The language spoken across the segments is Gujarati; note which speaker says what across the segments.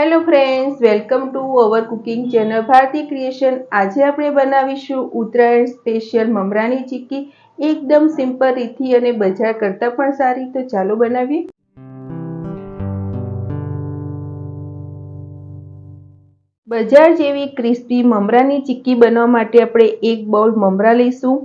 Speaker 1: Hello friends welcome to our cooking channel Bharti creation આજે આપણે બનાવીશું ઉત્તરાયણ સ્પેશિયલ મમરાની ચીક્કી એકદમ સિમ્પલ રીતથી અને બજાર કરતાં પણ સારી. તો ચાલો બનાવીએ. બજાર જેવી ક્રિસ્પી મમરાની ચીક્કી બનાવવા માટે આપણે એક બાઉલ મમરા લઈશું.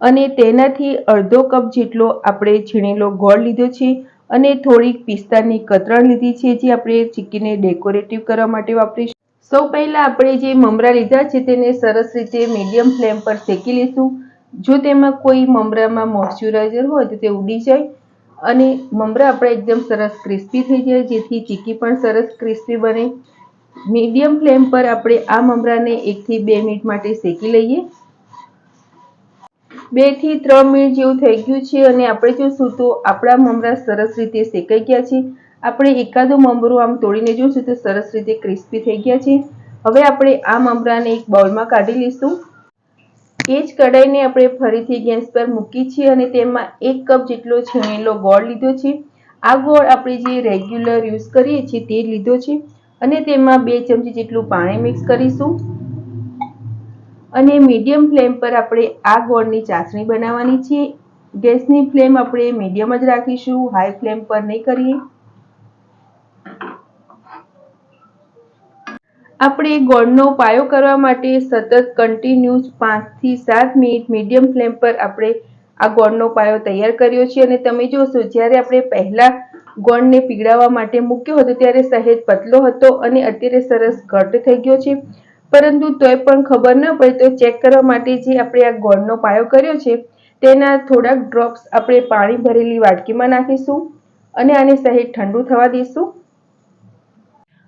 Speaker 1: અને તેનાથી અડધો કપ જેટલો આપણે છીણેલો ગોળ લીધો છે. અને થોડીક પિસ્તાની કતરણ લીધી છે, જે આપણે ચીક્કીને ડેકોરેટિવ કરવા માટે વાપરીશું. સૌ પહેલાં આપણે જે મમરા લીધા છે, તેને સરસ રીતે મીડિયમ ફ્લેમ પર શેકી લઈશું. જો તેમાં કોઈ મમરામાં મોઇશ્ચરાઇઝર હોય, તો તે ઉડી જાય. અને મમરા આપણા એકદમ સરસ ક્રિસ્પી થઈ જાય, જેથી ચીકી પણ સરસ ક્રિસ્પી બને. મીડિયમ ફ્લેમ પર આપણે આ મમરાને એકથી બે મિનિટ માટે શેકી લઈએ. બેથી ત્રણ મિનિટ જેવું થઈ ગયું છે અને આપણે જોશું તો આપણા મમરા સરસ રીતે શેકાઈ ગયા છે. આપણે એકાદો મમરો આમ તોડીને જોશું તો સરસ રીતે ક્રિસ્પી થઈ ગયા છે. હવે આપણે આ મમરાને એક બાઉલમાં કાઢી લઈશું. એ જ કઢાઈને આપણે ફરીથી ગેસ પર મૂકી છે અને તેમાં એક કપ જેટલો છીણેલો ગોળ લીધો છે. આ ગોળ આપણે જે રેગ્યુલર યુઝ કરીએ છીએ તે લીધો છે. અને તેમાં બે ચમચી જેટલું પાણી મિક્સ કરીશું. અને મીડિયમ ફ્લેમ પર આપણે આ ગોળની ચાસણી બનાવવાની છે. ગેસની ફ્લેમ આપણે મીડિયમ જ રાખીશું. હાઈ ફ્લેમ પર નહીં કરીએ. આપણે ગોળનો પાયો કરવા માટે સતત કન્ટિન્યુઅસ પાંચથી સાત મિનિટ મીડિયમ ફ્લેમ પર આપણે આ ગોળનો પાયો તૈયાર કર્યો છે. અને તમે જોશો, જ્યારે આપણે પહેલાં ગોળને પીગળાવવા માટે મૂક્યો હતો, ત્યારે સહેજ પતલો હતો અને અત્યારે સરસ ઘટ થઈ ગયો છે. પરંતુ તોય પણ ખબર ન પડે તો ચેક કરવા માટે જે આપણે આ ગોળનો પાયો કર્યો છે, તેના થોડાક ડ્રોપ્સ આપણે પાણી ભરેલી વાટકીમાં નાખીશું અને આને સહેજ ઠંડુ થવા દઈશું.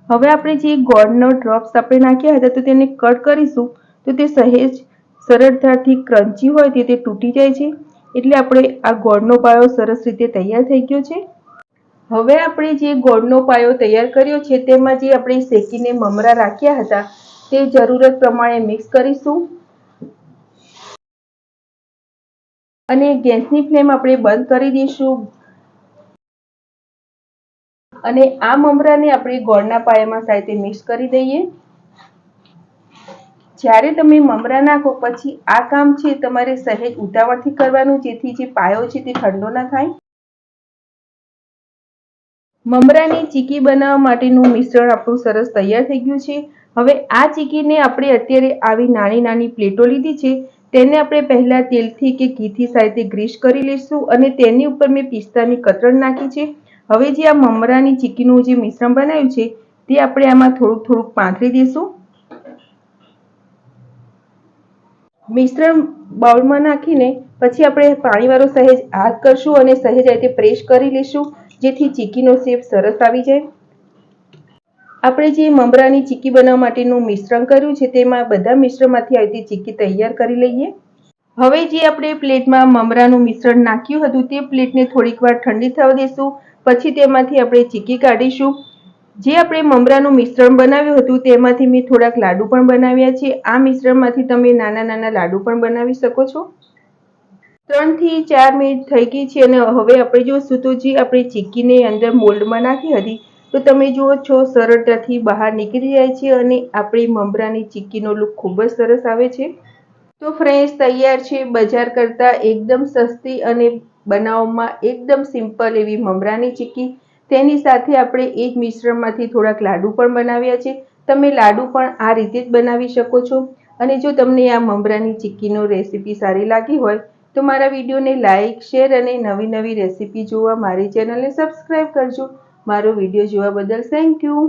Speaker 1: હવે આપણે જે ગોળનો ડ્રોપ્સ આપણે નાખ્યા હતા તો તેને કટ કરીશું તો તે સહેજ સરળતાથી ક્રન્ચી હોય તે તૂટી જાય છે. એટલે આપણે આ ગોળનો પાયો સરસ રીતે તૈયાર થઈ ગયો છે. હવે આપણે જે ગોળનો પાયો તૈયાર કર્યો છે તેમાં જે આપણે શેકીને મમરા રાખ્યા હતા તે જરૂરત પ્રમાણે મિક્સ કરીશું. અને ગેસની ફ્લેમ આપણે બંધ કરી દઈશું. અને આ મમરાને આપણે ગોળના પાયામાં સાથે મિક્સ કરી દઈએ. જ્યારે તમે મમરા નાખો પછી આ કામ છે તમારે સહેજ ઉતાવળથી કરવાનું, જેથી જે પાયો છે તે ઠંડો ના થાય. મમરાની ચીકી બનાવવા માટેનું મિશ્રણ આપણું સરસ તૈયાર થઈ ગયું છે. હવે આ ચીકીને આપણે અત્યારે આવી નાની નાની પ્લેટો લીધી છે, તેને આપણે પહેલાં તેલથી કે ઘીથી સાથે ગ્રીસ કરી લઈશું અને તેની ઉપર મેં પિસ્તાની કતરણ નાખી છે. હવે જે આ મમરાની ચીકીનું જે મિશ્રણ બનાવ્યું છે, તે આપણે આમાં થોડુંક થોડુંક પાથરી દઈશું. મિશ્રણ બાઉલમાં નાખીને પછી આપણે પાણીવાળો સહેજ હાથ કરશું અને સહેજ રીતે પ્રેસ કરી લઈશું, જેથી ચીકીનો શેપ સરસ આવી જાય. આપણે જે મમરાની ચીકી બનાવવા માટેનું મિશ્રણ કર્યું છે, તેમાં બધા મિશ્રણમાંથી આવતી ચીકી તૈયાર કરી લઈએ. હવે જે આપણે પ્લેટમાં મમરાનું મિશ્રણ નાખ્યું હતું, તે પ્લેટને થોડીક વાર ઠંડી થવા દઈશું પછી તેમાંથી આપણે ચીકી કાઢીશું. જે આપણે મમરાનું મિશ્રણ બનાવ્યું હતું, તેમાંથી મેં થોડાક લાડુ પણ બનાવ્યા છે. આ મિશ્રણમાંથી તમે નાના નાના લાડુ પણ બનાવી શકો છો. ત્રણથી ચાર મિનિટ થઈ ગઈ છે અને હવે આપણે જોશું તો જે આપણે ચીકીને અંદર મોલ્ડમાં નાખી હતી તો તમે જુઓ છો, સરળતાથી બહાર નીકળી જાય છે અને આપણી મમરાની ચીક્કીનો લુક ખૂબ જ સરસ આવે છે. તો ફ્રેન્ડ્સ તૈયાર છે બજાર કરતાં એકદમ સસ્તી અને બનાવવામાં એકદમ સિમ્પલ એવી મમરાની ચીક્કી. તેની સાથે આપણે એ જ મિશ્રણમાંથી થોડાક લાડુ પણ બનાવ્યા છે. તમે લાડુ પણ આ રીતે જ બનાવી શકો છો. અને જો તમને આ મમરાની ચીક્કીનો રેસીપી સારી લાગી હોય, તો મારા વિડીયોને લાઇક શેર અને નવી નવી રેસીપી જોવા મારી ચેનલને સબસ્ક્રાઈબ કરજો. મારો વીડિયો જોવા બદલ થેન્ક યુ